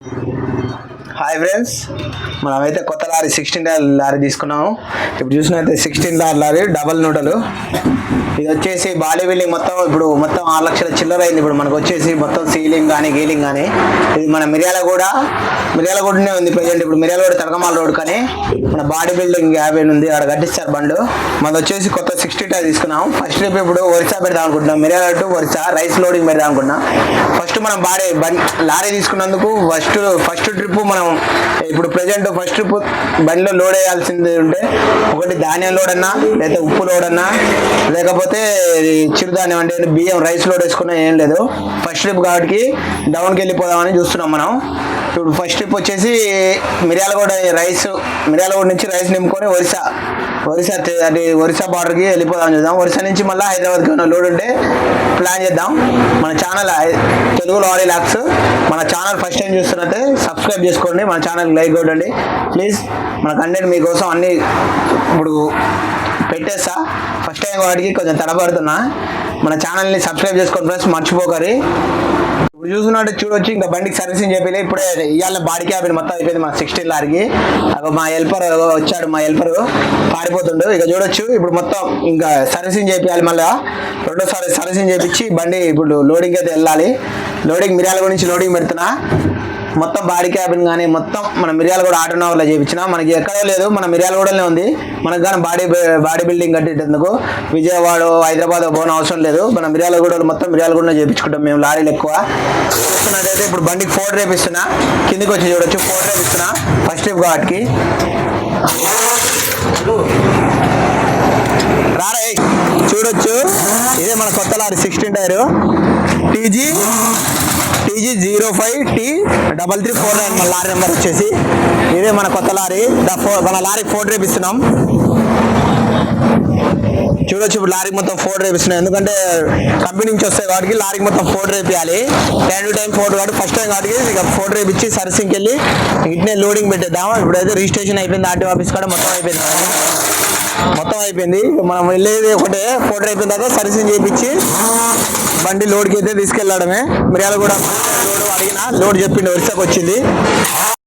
Hi friends మనమైతే కొత్త lorry sixteen lorry తీసుకున్నాము. ఇప్పుడు చూసినైతే సిక్స్టీన్ లారీ లారీ డబల్ నూటలు. ఇది వచ్చేసి బాడీ బిల్డింగ్ మొత్తం ఇప్పుడు మొత్తం ఆరు లక్షల చిల్లర అయింది. ఇప్పుడు మనకు వచ్చేసి మొత్తం సీలింగ్ కానీ గీలింగ్ కానీ ఇది మన మిర్యాలగూడ మిర్యాలగూడనే ఉంది ప్రజెంట్ ఇప్పుడు. మిర్యాలగూడ తడకమాల రోడ్ కానీ మన బాడీ బిల్డింగ్ యాభై ఉంది అక్కడ కట్టిస్తారు బండు. మనం వచ్చేసి కొత్త సిక్స్టీ టైర్ తీసుకున్నాం. ఫస్ట్ ట్రిప్ ఇప్పుడు ఒరిసా పెడదాం అనుకుంటున్నాం. Miryala to Orissa rice loading పెడదాం అనుకున్నాం ఫస్ట్ మనం బాడీ లారీ తీసుకున్నందుకు ఫస్ట్ ఫస్ట్ ట్రిప్ మనం ఇప్పుడు ప్రజెంట్ ఫస్ట్ ట్రిప్ బండిలో లోడ్ వేయాల్సింది ఉంటే ఒకటి ధాన్యం లోడ్ అన్నా లేదా ఉప్పు లోడ్ అన్నా లేకపోతే చిరుధాన్యం అంటే బియ్యం రైస్ లోడ్ వేసుకున్నా ఏం లేదు. ఫస్ట్ ట్రిప్ కాబట్టి డౌన్కి వెళ్ళిపోదామని చూస్తున్నాం మనం. ఇప్పుడు ఫస్ట్ ట్రిప్ వచ్చేసి మిర్యాలగూడ రైస్ మిర్యాలగూడ నుంచి రైస్ నింపుకొని ఒరిస్సా. ఒరిస్సా అది ఒరిస్సా బార్డర్కి వెళ్ళిపోదాం చూద్దాం. ఒరిసా నుంచి మళ్ళీ హైదరాబాద్కి ఉన్న లోడ్ ఉంటే ప్లాన్ చేద్దాం. మన ఛానల్ తెలుగు లారీ లాక్స్ మన ఛానల్ ఫస్ట్ టైం చూస్తున్నట్టే సబ్స్క్రైబ్ చేసుకోండి. మన ఛానల్ లైక్ కొట్టండి. ప్లీజ్ మన కంటెంట్ మీకోసం అన్ని ఇప్పుడు పెట్టేస్తా. ఫస్ట్ టైం వాడికి కొంచెం తడబడుతున్నా. మన ఛానల్ని సబ్స్క్రైబ్ చేసుకోండి ఫ్రెండ్స్ మర్చిపోకరి. ఇప్పుడు చూసుకున్నట్టు చూడొచ్చు ఇంకా బండికి సర్వీసింగ్ చెప్పి ఇప్పుడే ఇవాళ బాడీ క్యాబిన్ మొత్తం అయిపోయింది మా సిక్స్టీన్ లారీకి. మా హెల్పర్ వచ్చాడు మా హెల్పర్. పారిపోతుండు. ఇక చూడొచ్చు ఇప్పుడు మొత్తం ఇంకా సర్వీసింగ్ చేయాలి మళ్ళీ. రెండోసారి సర్వీసింగ్ చేపించి బండి ఇప్పుడు లోడింగ్ అయితే వెళ్ళాలి. లోడింగ్ మిర్యాల గురించి లోడింగ్ పెడుతున్నా. మొత్తం బాడీ క్యాబిన్ కానీ మొత్తం మన మిర్యాల కూడా ఆటో నగర్లో చేయించిన మనకి ఎక్కడో లేదు మన మిర్యాల కూడానే ఉంది. మనకు కానీ బాడీ బాడీ బిల్డింగ్ కట్టేటందుకు విజయవాడ హైదరాబాద్ పోవడం అవసరం లేదు. మన మిర్యాల కూడా మొత్తం మిర్యాల కూడా చేయించుకుంటాం మేము లారీలు ఎక్కువ. చూస్తున్నట్టయితే ఇప్పుడు బండికి ఫోర్ రేపిస్తున్నా. కిందికి వచ్చి చూడొచ్చు ఫోర్ రేపిస్తున్నా. ఫస్ట్ ట్రిప్ ఘాట్కి. రారా చూడొచ్చు. ఇదే మన కొత్త lorry sixteen tyre. TG. TG zero five T double three four nine మన లారీ నెంబర్ వచ్చేసి ఇదే మన కొత్త లారీ. ద ఫోర్ మన లారీ ఫోర్ రేపిస్తున్నాం. చూడొచ్చు ఇప్పుడు లారీ మొత్తం ఫోర్ రేపిస్తున్నాయి ఎందుకంటే కంపెనీ నుంచి వస్తాయి కాబట్టి లారీకి మొత్తం ఫోర్ రేపియాలి టైం టు టైం ఫోర్ కాబట్టి ఫస్ట్ టైం కాబట్టి ఇక ఫోర్ రేపిచ్చి సర్వీసింగ్కి వెళ్ళి ఇట్నే లోడింగ్ పెట్టేద్దాం ఇప్పుడైతే రిజిస్ట్రేషన్ అయిపోయింది ఆర్టీ ఆఫీస్ కూడా మొత్తం అయిపోయింది. మొత్తం అయిపోయింది. మనం వెళ్ళేది ఒకటే ఫోటో అయిపోయిన తర్వాత సర్వీసింగ్ చేయించి బండి లోడ్కి అయితే తీసుకెళ్ళడమే. మిర్యాల కూడా లోడ్ అడిగిన లోడ్ చెప్పిండు వరుసకు వచ్చింది.